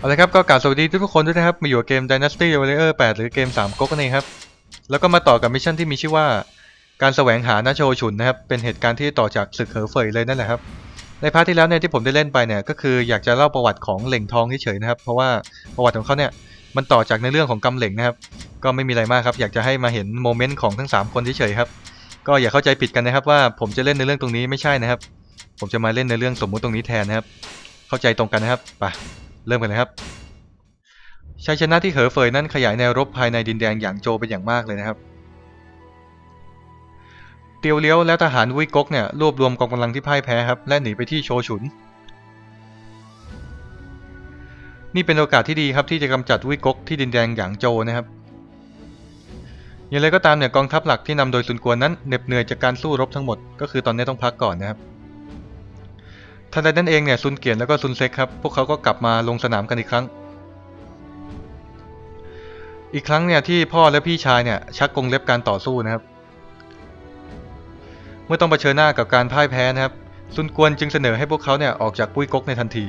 เอาละครับก็กล่าวสวัสดีทุกๆคนด้วยนะครับ มาอยู่เกม Dynasty Warrior 8 หรือเกม 3ก๊กนั่ครับ แล้วก็มาต่อกับมิชชั่นที่มีชื่อว่า การแสวงหานาโชชุนนะครับ เป็นเหตุการณ์ที่ต่อจากศึกเหอเฟยเลยนั่นแหละครับ ในพาร์ทที่แล้วเนี่ยที่ผมได้เล่นไปเนี่ยก็คืออยากจะเล่าประวัติของเหล่งทองเฉยๆนะครับ เพราะว่าประวัติของเขาเนี่ยมันต่อจากในเรื่องของกำเหล่งนะครับ ก็ไม่มีอะไรมากครับ อยากจะให้มาเห็นโมเมนต์ของทั้งสามคนเฉยๆครับ ก็อย่าเข้าใจผิดกันนะครับว่าผมจะเล่นในเรื่องตรงนี้ไม่ใช่นะครับ ผมจะมาเล่นในเรื่องสมมุติตรงนี้แทนนะครับ เข้าใจตรงกันนะครับ ไป เริ่มกันเลยครับชัยชนะที่เหอเฟยนั้นขยายแนวรบภายในดินแดนหยางโจเป็นอย่างมากเลยนะครับ เตียวเลี้ยวและทหารวุ้ยก๊กเนี่ยรวบรวมกองกำลังที่พ่ายแพ้ครับและหนีไปที่โชชุน นี่เป็นโอกาสที่ดีครับที่จะกำจัดวุ้ยก๊กที่ดินแดนหยางโจนะครับอย่างไรก็ตามเนี่ยกองทัพหลักที่นำโดยซุนกวนนั้นเหน็บเหนื่อยจากการสู้รบทั้งหมด ก็คือตอนนี้ต้องพักก่อนนะครับ ทันใดนั้นเองเนี่ยซุนเกียนแล้วก็ซุนเซ็กครับพวกเขาก็กลับมาลงสนามกันอีกครั้ง อีกครั้งเนี่ยที่พ่อและพี่ชายเนี่ยชักกรงเล็บการต่อสู้นะครับ เมื่อต้องเผชิญหน้ากับการพ่ายแพ้นะครับซุนกวนจึงเสนอให้พวกเขาเนี่ยออกจากปุ้ยก๊กในทันที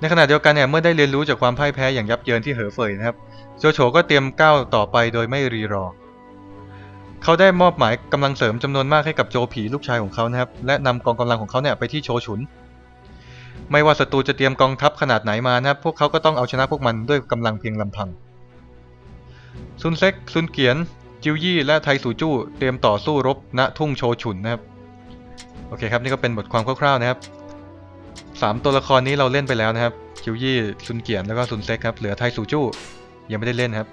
ในขณะเดียวกันเนี่ยเมื่อได้เรียนรู้จากความพ่ายแพ้อย่างยับเยินที่เหอเฟยนะครับโจโฉก็เตรียมก้าวต่อไปโดยไม่รีรอ เขาได้มอบหมายกำลังเสริมจำนวนมากให้กับโจผีลูกชายของเขานะครับ และนำกองกำลังของเขาเนี่ยไปที่โชชุน ไม่ว่าศัตรูจะเตรียมกองทัพขนาดไหนมานะครับ พวกเขาก็ต้องเอาชนะพวกมันด้วยกำลังเพียงลำพัง ซุนเซ็ก ซุนเกียน จิวยี่และไทสูจู้เตรียมต่อสู้รบณทุ่งโชชุนนะครับ โอเคครับนี่ก็เป็นบทความคร่าวๆนะครับสามตัวละครนี้เราเล่นไปแล้วนะครับ จิวยี่ ซุนเกียน แล้วก็ซุนเซ็กครับ เหลือไทสูจู้ยังไม่ได้เล่นครับ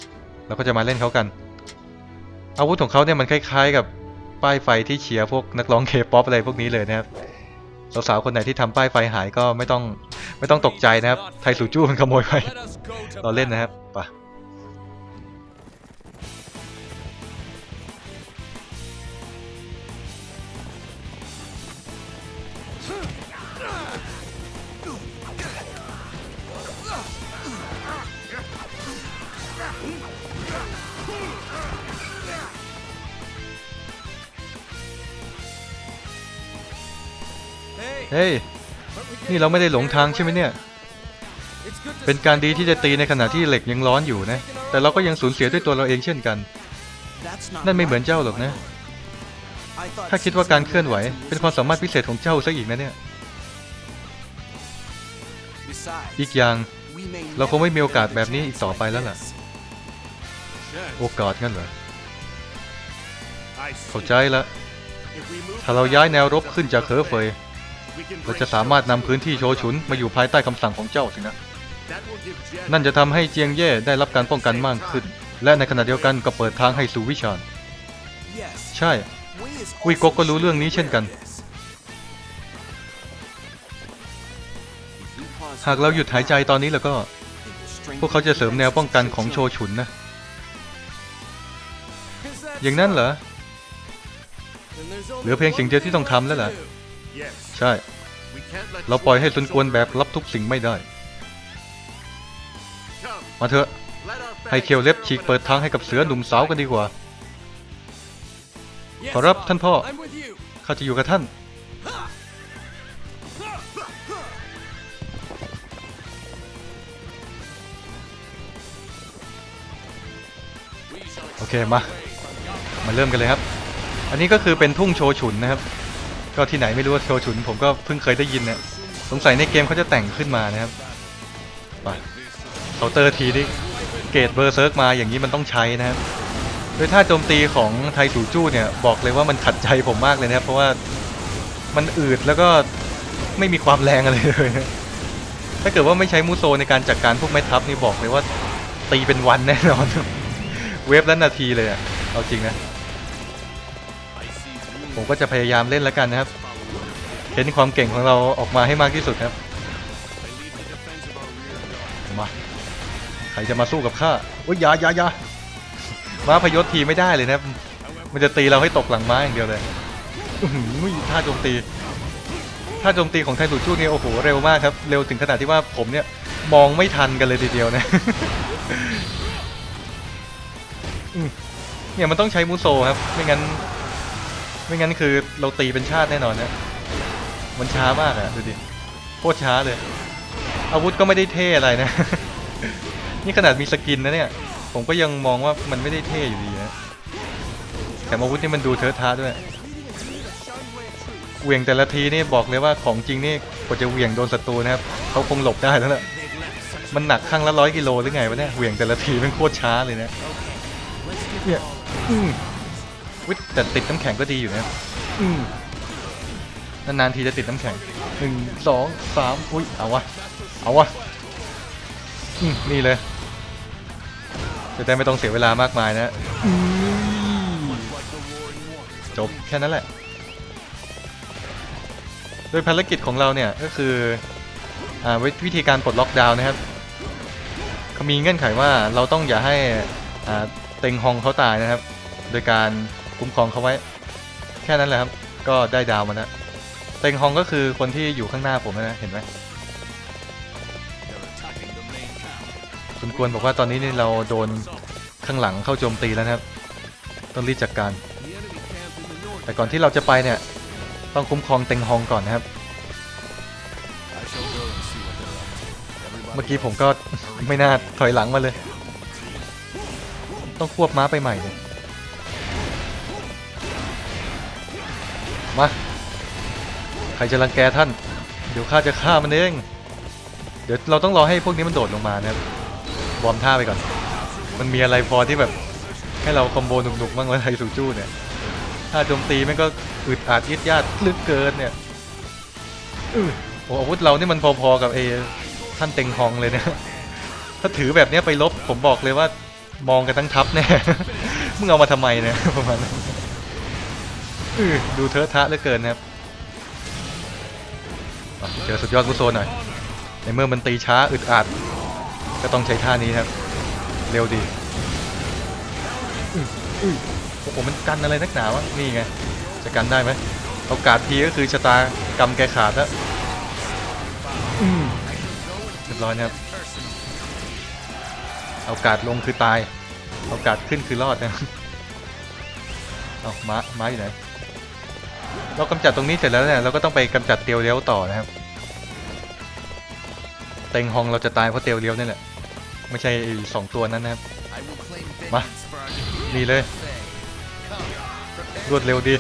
เราก็จะมาเล่นเขากัน อาวุธของเขาเนี่ยมันคล้ายๆกับป้ายไฟที่เชียร์พวกนักร้องเคป๊อปอะไรพวกนี้เลยนะครับสาวๆคนไหนที่ทำป้ายไฟหายก็ไม่ต้องไม่ต้องตกใจนะครับ ไทสูจู้มันขโมยไปเราเล่นนะครับไปะ เฮ้ย นี่เราไม่ได้หลงทางใช่ไหมเนี่ย เป็นการดีที่จะตีในขณะที่เหล็กยังร้อนอยู่นะ แต่เราก็ยังสูญเสียด้วยตัวเราเองเช่นกัน นั่นไม่เหมือนเจ้าหรอกนะ ถ้าคิดว่าการเคลื่อนไหว เป็นความสามารถพิเศษของเจ้าซะอีกนะเนี่ย อีกอย่าง เราคงไม่มีโอกาสแบบนี้อีกต่อไปแล้วล่ะ โอกาสงั้นเหรอ เข้าใจละถ้าเราย้ายแนวรบขึ้นจากเคอเฟย เราจะสามารถนำพื้นที่โชชุนมาอยู่ภายใต้คำสั่งของเจ้าสินะ นั่นจะทำให้เจียงเย่ได้รับการป้องกันมากขึ้น และในขณะเดียวกันก็เปิดทางให้สู่วิชาญใช่วุยกกก็รู้เรื่องนี้เช่นกัน หากเราหยุดหายใจตอนนี้แล้วก็ พวกเขาจะเสริมแนวป้องกันของโชชุนนะ อย่างนั้นเหรอ เหลือเพียงสิ่งเดียวที่ต้องทำแล้วล่ะ ใช่ เราปล่อยให้ซุนกวนแบกรับทุกสิ่งไม่ได้ มาเถอะ ให้เคียวเล็บฉีกเปิดทางให้กับเสือหนุ่มสาวกันดีกว่า ขอรับท่านพ่อ ข้าจะอยู่กับท่าน โอเคมา มาเริ่มกันเลยครับ อันนี้ก็คือเป็นทุ่งโชชุนนะครับ ก็ที่ไหนไม่รู้ว่าโชชุนผมก็เพิ่งเคยได้ยินเนี่ยสงสัยในเกมเขาจะแต่งขึ้นมานะครับไปเคาน์เตอร์ทีนี่เกรดเบอร์เซิร์กมาอย่างนี้มันต้องใช้นะครับโดยท่าโจมตีของไทสูจู้เนี่ยบอกเลยว่ามันขัดใจผมมากเลยนะครับเพราะว่ามันอืดแล้วก็ไม่มีความแรงอะไรเลยนะถ้าเกิดว่าไม่ใช้มูโซในการจัดการพวกแม่ทัพนี่บอกเลยว่าตีเป็นวันแน่นอน เวฟและนาทีเลยอะเอาจริงนะ ผมก็จะพยายามเล่นแล้วกันนะครับเห็นความเก่งของเราออกมาให้มากที่สุดครับมาใครจะมาสู้กับข้าโอ้ยยายายามาพยศทีไม่ได้เลยนะครับมันจะตีเราให้ตกหลังม้าอย่างเดียวเลยอื้อหือท่าโจมตีท่าโจมตีของไทสูจูนี่โอ้โหเร็วมากครับเร็วถึงขนาดที่ว่าผมเนี่ยมองไม่ทันกันเลยทีเดียวนะเนี่ยมันต้องใช้มูโซครับไม่งั้น ไม่งั้นคือเราตีเป็นชาติแน่นอนนะมันช้ามากอะดูดิโคตรช้าเลย อาวุธก็ไม่ได้เท่อะไรนะ นี่ขนาดมีสกินนะเนี่ย ผมก็ยังมองว่ามันไม่ได้เท่อยู่ดีนะแต่อาวุธนี่มันดูเทอะทะด้วยเหวี่ยงแต่ละทีนี่บอกเลยว่าของจริงนี่กว่าจะเหวี่ยงโดนศัตรูนะครับเขาคงหลบได้แล้วแหละมันหนักข้างละร้อยกิโลหรือไงวะเนี่ยเหวี่ยงแต่ละทีมันโคตรช้าเลยนะเนี่ยอืม วิแต่ติดน้ำแข็งก็ดีอยู่นะอืมนานๆทีจะติดน้ำแข็งหนึ่งสองสามอุ้ยเอาวะเอาวะอืมนี่เลยจะได้ไม่ต้องเสียเวลามากมายนะอืมจบแค่นั้นแหละ โดยภารกิจของเราเนี่ยก็คืออาวิวิธีการปลดล็อกดาวน์นะครับเขามีเงื่อนไขว่าเราต้องอย่าให้อ่าเต็งฮองเขาตายนะครับ โดยการ คุ้มครองเขาไว้ แค่นั้นแหละครับ ก็ได้ดาวมาแล้วเต็งฮองก็คือคนที่อยู่ข้างหน้าผมนะเห็นไหมคุณกวนบอกว่าตอนนี้นี่เราโดนข้างหลังเข้าโจมตีแล้วนะครับ ต้องรีบจัดการ แต่ก่อนที่เราจะไปเนี่ย ต้องคุ้มครองเต็งฮองก่อนนะครับ เมื่อกี้ผมก็ไม่น่าถอยหลังมาเลย ต้องควบม้าไปใหม่เลย มา ใครจะรังแกท่าน เดี๋ยวข้าจะฆ่ามันเอง เดี๋ยวเราต้องรอให้พวกนี้มันโดดลงมานะครับวอร์มท่าไปก่อน มันมีอะไรพอที่แบบ ให้เราคอมโบหนุกๆบ้างวะไทสูจู้เนี่ย ถ้าโจมตีมันก็อึดอัดยึดยาดลึกเกินเนี่ยอื้อโอ้อาวุธเรานี่มันพอๆกับเอท่านเต็งฮองเลยเนี่ยถ้าถือแบบเนี้ยไปลบผมบอกเลยว่ามองกันทั้งทัพแน่ มึงเอามาทำไมเนี่ยประมาณนั้น อือดูเทอะทะเหลือเกินนะครับเจอสุดยอดกุโซนหน่อย ในเมื่อมันตีช้าอึดอัดก็ต้องใช้ท่านี้ครับ เร็วดีอื้ออื้อโอ้โหมันกันอะไรนักหนาวะนี่ไง จะกันได้ไหมโอกาสทีก็คือชะตากรรมแกขาดแล้วเรียบร้อยนะครับโอกาสลงคือตายโอกาสขึ้นคือรอดนะเอาม้าม้าอยู่ไหน เรากำจัดตรงนี้เสร็จแล้วเนี่ยเราก็ต้องไปกำจัดเตียวเลี้ยวต่อนะครับ เต็งฮองเราจะตายเพราะเตียวเลี้ยวนี่แหละไม่ใช่สองตัวนั้นนะครับ มา นี่เลย รวดเร็วดี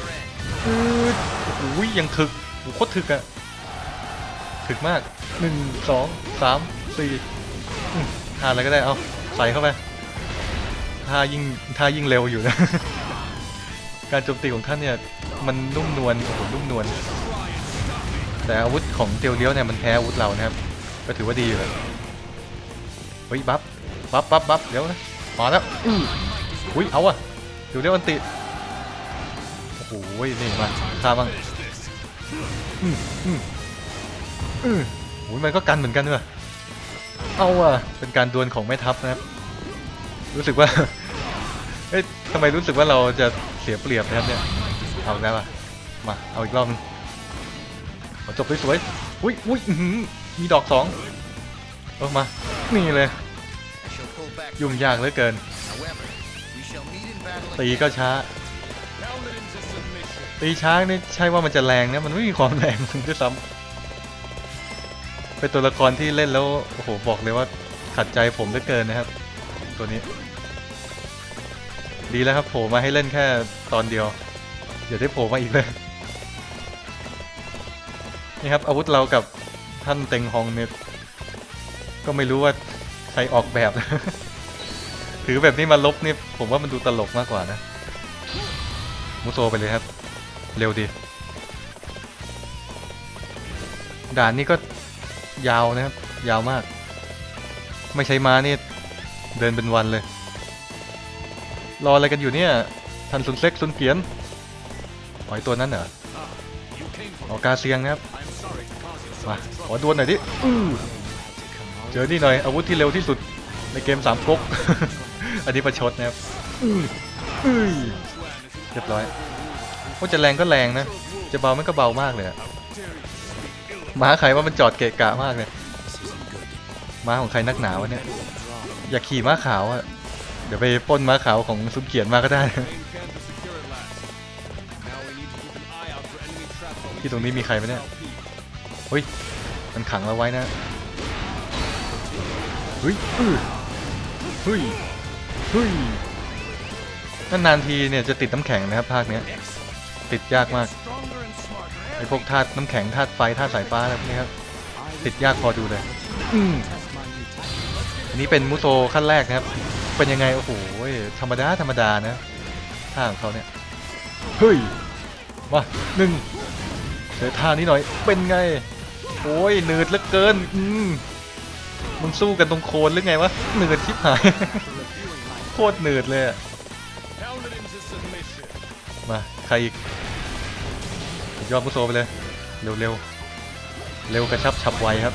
อืดโอ้โหยังถึกโคตรถึกอะถึกมากหนึ่งสองสามสี่ท่าอะไรก็ได้เอาใส่เข้าไปท่ายิ่งท่ายิ่งเร็วอยู่นะ การโจมตีของท่านเนี่ย มันนุ่มนวลโอ้โหนุ่มนวลแต่อาวุธของเตียวเลี้ยวเนี่ยมันแพ้อาวุธเรานะครับ ก็ถือว่าดีอยู่แล้วเฮ้ยบัฟบัฟบัฟบัฟเดี๋ยวนะมาแล้วอื้ออุ้ยเอาอะเตียวเลี้ยวอันติโอ้โหนี่มาฆ่าบ้างอืมอืมอืมโอ้ยมันก็กันเหมือนกันด้วยเอาอะเป็นการดวลของแม่ทัพนะครับ รู้สึกว่าเอ้ยทำไมรู้สึกว่าเราจะเสียเปรียบนะครับเนี่ย เอาแล้วอะมาเอาอีกรอบนึงขอจบสวยๆอุ้ยอุ้ยอื้อหือมีดอกสองเออมานี่เลย ยุ่งยากเหลือเกิน ตีก็ช้า ตีช้างนี่ใช่ว่ามันจะแรงนะ มันไม่มีความแรงด้วยซ้ำเป็นตัวละครที่เล่นแล้วโอ้โหบอกเลยว่าขัดใจผมเหลือเกินนะครับ ตัวนี้ ดีแล้วครับโผล่มาให้เล่นแค่ตอนเดียว อย่าได้โผล่มาอีกเลยนี่ครับอาวุธเรากับท่านเต็งฮองเนี่ยก็ไม่รู้ว่าใครออกแบบ ถือแบบนี้มาลบนี่ผมว่ามันดูตลกมากกว่านะ มุโซไปเลยครับ เร็วดีด่านนี้ก็ยาวนะครับ ยาวมาก ไม่ใช้ม้านี่เดินเป็นวันเลย รออะไรกันอยู่เนี่ย ทันซุนเซ็กซุนเกียน หอยตัวนั้นเหรอออกกาเซียงนะครับ มาขอดวลหน่อยดิอื้อเจอนี่หน่อย อาวุธที่เร็วที่สุดในเกมสามก๊ก อันนี้ประชดนะครับอื้ออื้อเรียบร้อยว่าจะแรงก็แรงนะ จะเบามันก็เบามากเลยอะม้าใครว่ามันจอดเกะกะมากเลยม้าของใครนักหนาวะเนี่ย อย่าขี่ม้าขาวอะเดี๋ยวไปปล้นม้าขาวของซุปเขียนมาก็ได้ ที่ตรงนี้มีใครไหมเนี่ยเฮ้ยมันขังเราไว้นะเฮ้ยอื้อเฮ้ยเฮ้ยนานๆทีเนี่ยจะติดน้ำแข็งนะครับภาคเนี้ยติดยากมากไอพวกธาตุน้ำแข็งธาตุไฟธาตุสายฟ้าอะไรพวกนี้ครับติดยากพอดูเลยอืมอันนี้เป็นมุโซขั้นแรกนะครับ เป็นยังไงโอ้โหธรรมดาธรรมดานะท่าของเขาเนี่ยเฮ้ยมาหนึ่ง เดี๋ยวท่านี้หน่อย เป็นไง โอ้ยหนืดเหลือเกิน อืมมึงสู้กันตรงโคนหรือไงวะหนืดชิบหาย โคตรหนืดเลยอะมาใครอีกสุดยอดมุโซไปเลย เร็วเร็วเร็วกระชับฉับไวครับ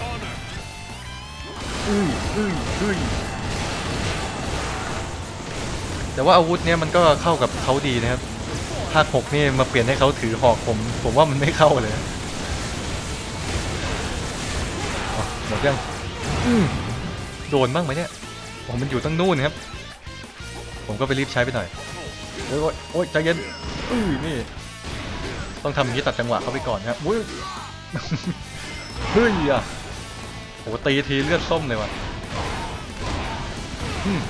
อุ้ยอุ้ยอุ้ยแต่ว่าอาวุธเนี้ยมันก็เข้ากับเขาดีนะครับ ภาคหกนี่มาเปลี่ยนให้เขาถือหอกผม ผมว่ามันไม่เข้าเลยหมดยังโดนบ้างไหมเนี่ยผมมันอยู่ตั้งนู่นครับ ผมก็ไปรีบใช้ไปหน่อย โอ้ยโอ้ยใจเย็นอุ้ยนี่ ต้องทำอย่างนี้ตัดจังหวะเข้าไปก่อนครับอุ้ยเฮ้ยอะโหตีทีเลือดส้มเลยว่ะอืม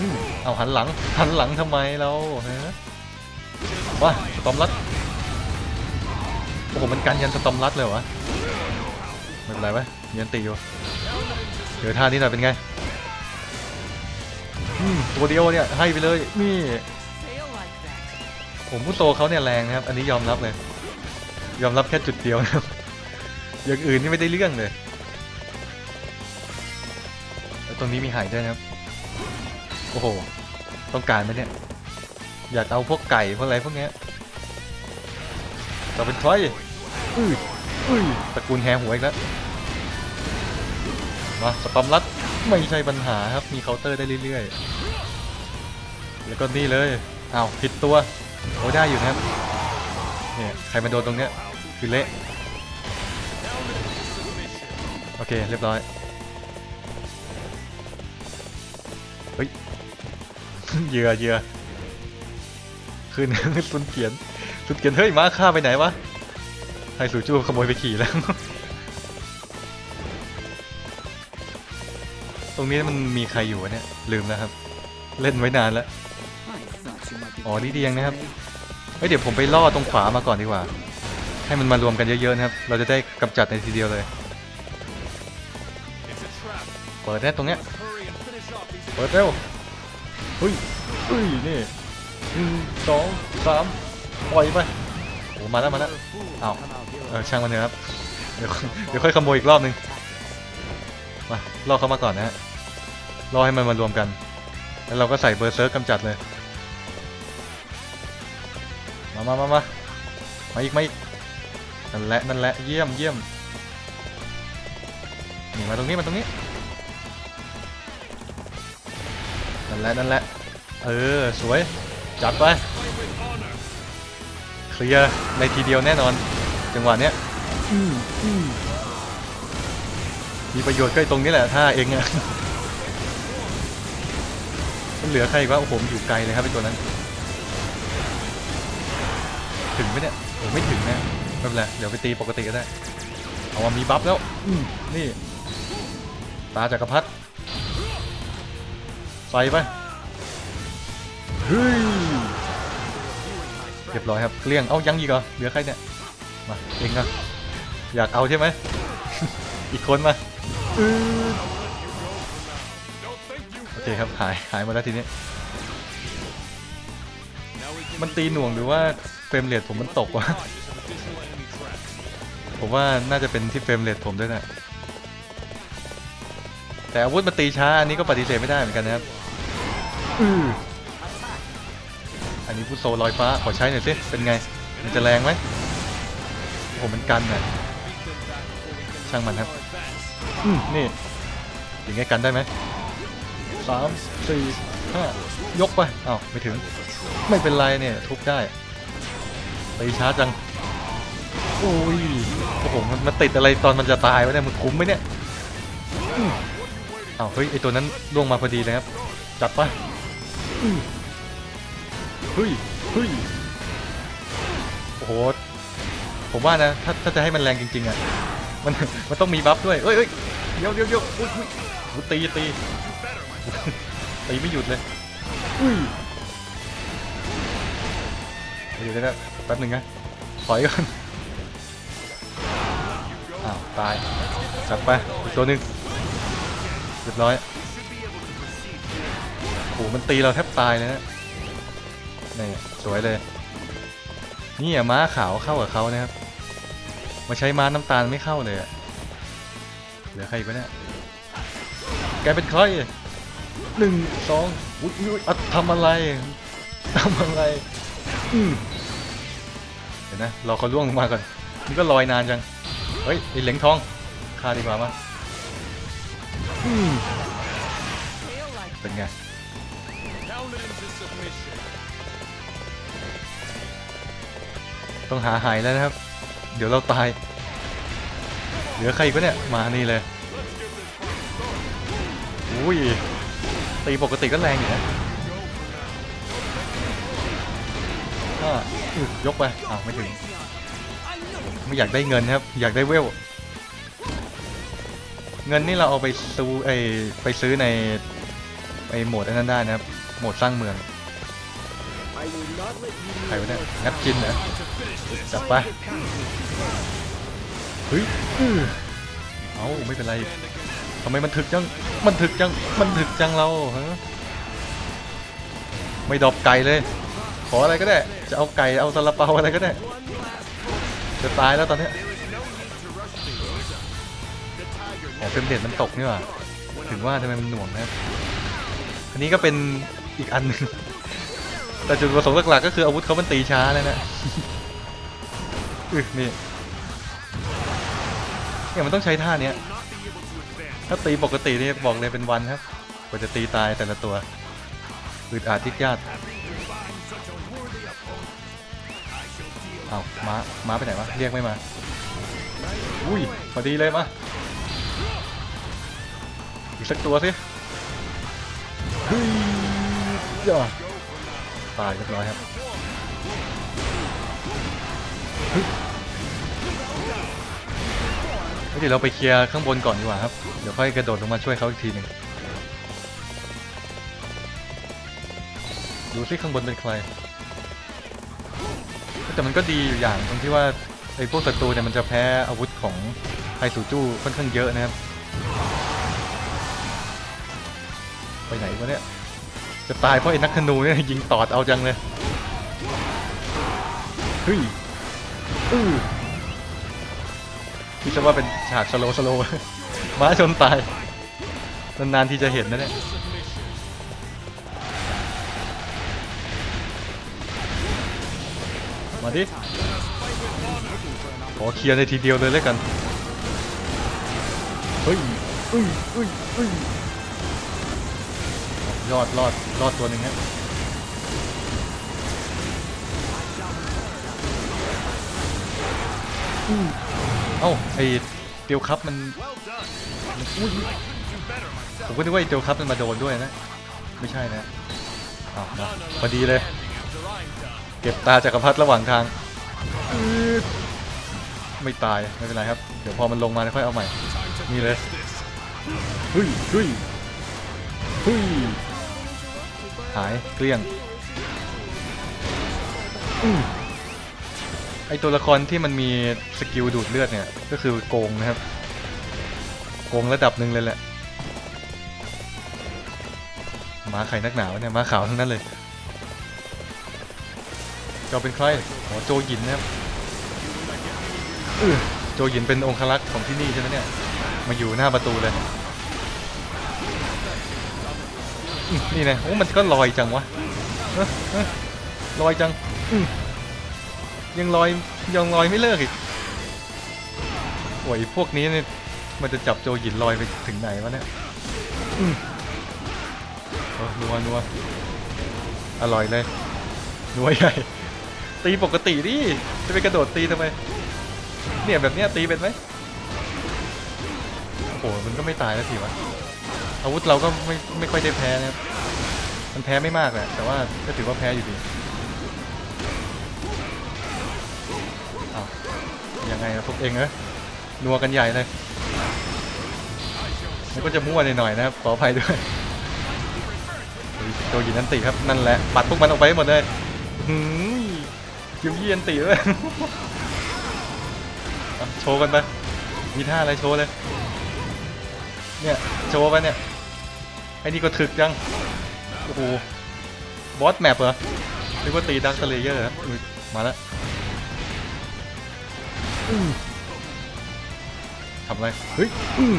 อืมเอาหันหลัง หันหลังทำไมเราฮะ ว้าสตอมรัดโอ้โหมันกันยันสตอมรัดเลยวะไม่เป็นไรวะยันตีอยู่เดี๋ยวท่านี้หน่อยเป็นไงตัวเดียวเนี่ยให้ไปเลยนี่ผมมุโตเขาเนี่ยแรงนะครับ อันนี้ยอมรับเลย ยอมรับแค่จุดเดียวนะครับอย่างอื่นนี่ไม่ได้เรื่องเลยแล้วตรงนี้มีหายด้วยนะครับ โอ้โห ต้องการไหมเนี่ย อยากเอาพวกไก่พวกอะไรพวกเนี้ยต่อเป็นใครอุ้ยอุ้ยตระกูลแฮหัวอีกแล้วมาสตอมรัดไม่ใช่ปัญหาครับมีเคาน์เตอร์ได้เรื่อยๆ แล้วก็นี่เลยเอ้าผิดตัวโอ้ได้อยู่นะครับเนี่ยใครมาโดนตรงเนี้ยคือเละโอเคเรียบร้อยเฮ้ยเยื่อเยื่อ ขึ้นสุนเกียนสุนเกียนเฮ้ยม้าข้าไปไหนวะไฮสูจูขโมยไปขี่แล้ว ตรงนี้มันมีใครอยู่เนี่ยลืมแล้วครับ เล่นไว้นานแล้วอ๋อนี่เดียงนะครับเฮ้ยเดี๋ยวผมไปล่อตรงขวามาก่อนดีกว่า ให้มันมารวมกันเยอะๆนะครับ เราจะได้กำจัดในทีเดียวเลยเปิดแน่ตรงเนี้ยเปิดเร็วเฮ้ยเฮ้ยนี่ หนึ่งสองสามปล่อยไปโอ้มาแล้วมาแล้วเอาเออช่างมันเถอะครับเดี๋ยวเดี๋ยวค่อยขโมยอีกรอบนึงมาล่อเขามาก่อนนะฮะล่อให้มันมารวมกัน แล้วเราก็ใส่เบอร์เซิร์กกำจัดเลย มามามามามาอีกมาอีกนั่นแหละนั่นแหละเยี่ยมเยี่ยมนี่มาตรงนี้มาตรงนี้นั่นแหละนั่นแหละเออสวย จัดไป เคลียร์ในทีเดียวแน่นอน จังหวะเนี้ยอืมอืมมีประโยชน์ก็ไอ้ตรงนี้แหละ ถ้าเองอะมันเหลือใครอีกวะโอ้โหมันอยู่ไกลเลยครับไอ้ตัวนั้น ถึงไหมเนี่ยโอ้ไม่ถึงนะไม่เป็นไรเดี๋ยวไปตีปกติก็ได้ เอาว่ามีบัฟแล้วอืมนี่ ตาจักรพรรดิใส่ไป เฮ้ยเรียบร้อยครับเกลี้ยง เอ้ายังอีกเหรอ เหลือใครเนี่ย มาเองนะอยากเอาใช่ไหม อีกคนมาอืดโอเคครับหายหายมาแล้วทีนี้ มันตีหน่วงหรือว่าเฟรมเรทผมมันตกวะ ผมว่าน่าจะเป็นที่เฟรมเรทผมด้วยนะแต่อาวุธมันตีช้าอันนี้ก็ปฏิเสธไม่ได้เหมือนกันนะครับ อือ อันนี้พุทโซลอยฟ้าขอใช้หน่อยสิเป็นไง มันจะแรงไหมผมมันกันน่ะช่างมันครับอืมนี่อย่างไงกันได้ไหมสามสี่ห้ายกไปอ้าวไม่ถึง ไม่เป็นไรเนี่ย ทุบได้ตีช้าจังโอ้ยโอ้โหมันมันติดอะไรตอนมันจะตายวะเนี่ยมันคุ้มไหมเนี่ยเอ้าวเฮ้ยไอตัวนั้นล่วงมาพอดีเลยครับจัดไป เฮ้ยเฮ้ยโอ้โหผมว่านะถ้าถ้าจะให้มันแรงจริง ๆอะมันมันต้องมีบัฟด้วยเอ้ยเอ้ยเดี๋ยวเดี๋ยวเดี๋ยวอุ้ยอุ้ยตีตีตีไม่หยุดเลยอุ้ยเดี๋ยวเดี๋ยวเดี๋ยวแป๊บหนึ่งนะถอยก่อนอ้าวตายจัดไปอีกตัวหนึ่งเรียบร้อยโอ้โหมันตีเราแทบตายเลยนะ นี่สวยเลย นี่อะม้าขาวเข้ากับเขานะครับ มาใช้ม้าน้ำตาลไม่เข้าเลยอะเหลือใครอีกวะเนี่ย แกเป็นใครหนึ่งสองอุ้ยอุ้ยอะทำอะไรทำอะไรอืมเดี๋ยวนะรอเขาล่วงลงมาก่อนมันก็ลอยนานจัง เฮ้ยไอเหลงทองฆ่าดีกว่ามั้งอืมเป็นไง ต้องหาหายแล้วนะครับ เดี๋ยวเราตาย เหลือใครอีก็เนี่ย มานี่เลย อุ้ย ตีปกติก็แรงอยู่นะยกไปอ่าวไม่ถึง ไม่อยากได้เงินครับ อยากได้เวล เงินนี่เราเอาไปซื้อไอไปซื้อในไอโหมดอันนั้นได้นะครับ โหมดสร้างเมือง ใครวะเนี่ยงัดจินเหรอจับไปเฮ้ยอื้อเอาไม่เป็นไรทำไมมันถึกจัง มันถึกจัง มันถึกจังเราฮะไม่ดอปไก่เลย ขออะไรก็ได้ จะเอาไก่ เอาซาลาเปาอะไรก็ได้ จะตายแล้วตอนนี้ยอ๋อเฟรมเดทมันตกนี่หว่า ถึงว่าทำไมมันหน่วงนะ อันนี้ก็เป็นอีกอันหนึ่ง แต่จุดประสงค์หลักๆก็คืออาวุธเขามันตีช้าแล้วนะอึนี่เนี่ยมันต้องใช้ท่าเนี้ย ถ้าตีปกตินี่บอกเลยเป็นวันครับกว่าจะตีตายแต่ละตัวอึดอาดทิกยาดเอาม้า ม้าไปไหนวะ เรียกไม่มา อุ้ยพอดีเลยมาอีกสักตัวสิเฮ้ยย่า ตายเรียบร้อยครับเฮ้ยเฮ้ยเดี๋ยวเราไปเคลียร์ข้างบนก่อนดีกว่าครับ เดี๋ยวค่อยกระโดดลงมาช่วยเขาอีกทีหนึ่งดูซิข้างบนเป็นใคร แต่มันก็ดีอยู่อย่างตรงที่ว่าไอ้พวกศัตรูเนี่ยมันจะแพ้อาวุธของไทสูจูค่อนข้างเยอะนะครับ ไปไหนวะเนี่ย จะตายเพราะไอ้นักธนูเนี่ยยิงตอดเอาจังเลยเฮ้ยอือคิดซะว่าเป็นฉากสโลว์สโลว์ม้าชนตายนานๆที่จะเห็นนะเนี่ยมาดิ ขอเคลียร์ในทีเดียวเลยแล้วกัน เฮ้ยอุ้ยอุ้ยอุ้ย ยอดรอดรอดตัวหนึ่งครับอืมเอ้าไอเตียวคัพมันมันอุ้ยผมก็นึกว่าไอเตียวคัพมันมาโดนด้วยนะ ไม่ใช่นะอ้าวมาพอดีเลย เก็บตาจักรพรรดิระหว่างทางอืดไม่ตายไม่เป็นไรครับ เดี๋ยวพอมันลงมาค่อยเอาใหม่นี่เลยเฮ้ยเฮ้ยเฮ้ย หายเกลี้ยงอไอตัวละครที่มันมีสกิลดูดเลือดเนี่ย ก็คือโกงนะครับ โกงระดับหนึ่งเลยแหละมาไข่นักหนาวเนี่ยมาขาวทั้งนั้นเลยเจ้าเป็นใครอ๋อโจหยินนะครับโจหยินเป็นองครักษ์ของที่นี่ใช่ไหมเนี่ย มาอยู่หน้าประตูเลย นี่นะโอ้มันก็ลอยจังวะลอยจังยังลอยยังลอยไม่เลิกอีกโอ้ยพวกนี้เนี่ยมันจะจับโจหินลอยไปถึงไหนวะเนี่ยนัวนัวอร่อยเลยนัวใหญ่ตีปกติดิจะไปกระโดดตีทำไมเนี่ยแบบเนี้ยตีเป็นไหมโอ้โหมันก็ไม่ตายแล้วสิวะ อาวุธเราก็ไม่ไม่ค่อยได้แพ้นะครับ มันแพ้ไม่มากแหละแต่ว่าก็ถือว่าแพ้อยู่ดีอ้ายังไงนะพวกเองเอ้ยนัวกันใหญ่เลยแล้วก็จะมั่วหน่อยๆนะครับขออภัยด้วยตัวหยินนันติครับนั่นแหละปัดพวกมันออกไปหมดเลยหืมยิวยี่อันติด้วยโชว์กันไปมีท่าอะไรโชว์เลยเนี่ยโชว์ไปเนี่ย ไอ้นี่ก็ถึกจัง โอ้โห บอสแมปเหรอหรือว่าตีดักสเลเยอร์ครับอุ๊ยมาแล้วอืมทำอะไร เฮ้ยอืม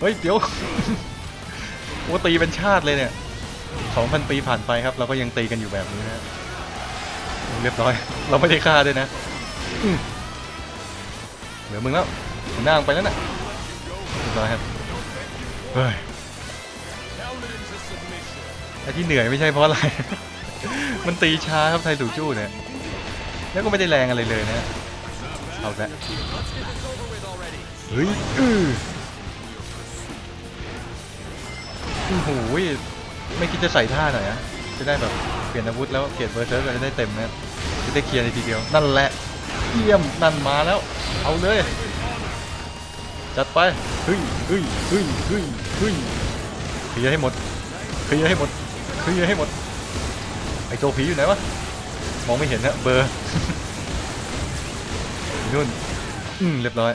เฮ้ย เดี๋ยวโอ้ตีเป็นชาติเลยเนี่ยสองพันปีผ่านไปครับ เราก็ยังตีกันอยู่แบบนี้นะเรียบร้อย เราไม่ได้ฆ่าด้วยนะเหลือมึงแล้วมึงนั่งไปแล้วน่ะเรียบร้อยครับเฮ้ย ไอ้ที่เหนื่อยไม่ใช่เพราะอะไร มันตีช้าครับไทถูจู้เนี่ย แล้วก็ไม่ได้แรงอะไรเลยนะ เอาละเฮ้ยอือโอ้โหไม่คิดจะใส่ท่าหน่อยอะจะได้แบบเปลี่ยนอาวุธแล้วเปลี่ยนเบอร์เซอร์ก็จะได้เต็มนะจะได้เคลียร์ในทีเดียว นั่นแหละ เยี่ยม นั่นมาแล้ว เอาเลย จัดไปเฮ้ยเฮ้ยเฮ้ยเฮ้ยเฮ้ยเคลียร์ให้หมดเคลียร์ให้หมด เคลียร์ให้หมด ไอ้โจผีอยู่ไหนวะ มองไม่เห็นนะเบอร์ นู่น อืมเรียบร้อย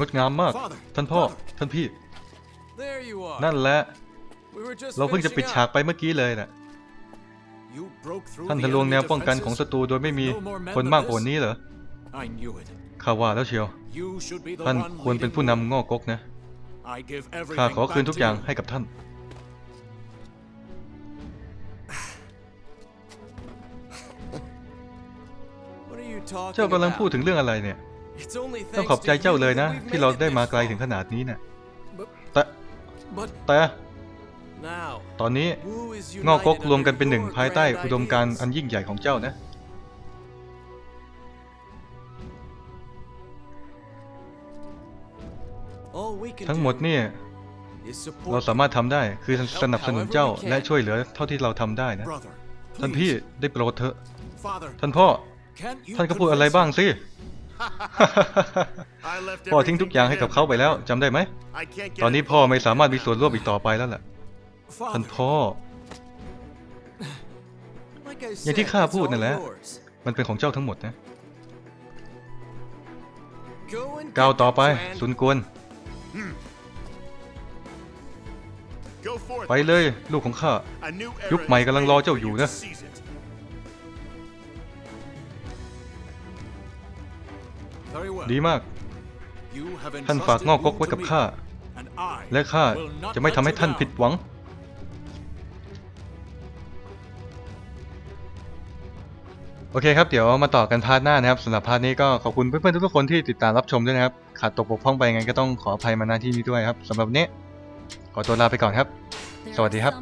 งดงามมาก ท่านพ่อ ท่านพี่ นั่นแหละ เราเพิ่งจะปิดฉากไปเมื่อกี้เลยน่ะท่านทะลวงแนวป้องกันของศัตรูโดยไม่มีคนมากกว่านี้เหรอข้าว่าแล้วเชียว ท่านควรเป็นผู้นำง้อกกนะ ข้าขอคืนทุกอย่างให้กับท่าน เจ้ากำลังพูดถึงเรื่องอะไรเนี่ย ต้องขอบใจเจ้าเลยนะ ที่เราได้มาไกลถึงขนาดนี้น่ะแต่แต่ตอนนี้งอกกรวมกันเป็นหนึ่งภายใต้อุดมการณ์อันยิ่งใหญ่ของเจ้านะ ทั้งหมดเนี่ยเราสามารถทำได้คือสนับสนุนเจ้าและช่วยเหลือเท่าที่เราทำได้นะ ท่านพี่ได้โปรดเถอะ ท่านพ่อ ท่านก็พูดอะไรบ้างสิ พ่อทิ้งทุกอย่างให้กับเขาไปแล้วจำได้ไหม ตอนนี้พ่อไม่สามารถมีส่วนร่วมอีกต่อไปแล้วล่ะ ท่านพ่อ อย่างที่ข้าพูดนั่นแหละ มันเป็นของเจ้าทั้งหมดนะ ก้าวต่อไป สุนกวน ไปเลย ลูกของข้า ยุคใหม่กำลังรอเจ้าอยู่นะ ดีมาก ท่านฝากงอกกกไว้กับข้า และข้าจะไม่ทำให้ท่านผิดหวัง โอเคครับ เดี๋ยวมาต่อกันพาร์ทหน้านะครับสำหรับพาร์ทนี้ก็ขอบคุณเพื่อนๆทุกๆคนที่ติดตามรับชมด้วยนะครับ ขาดตกบกพร่องไปยังไงก็ต้องขออภัยมาณที่นี้ด้วยครับสำหรับวันนี้ขอตัวลาไปก่อนครับ There Sawadee are ครับ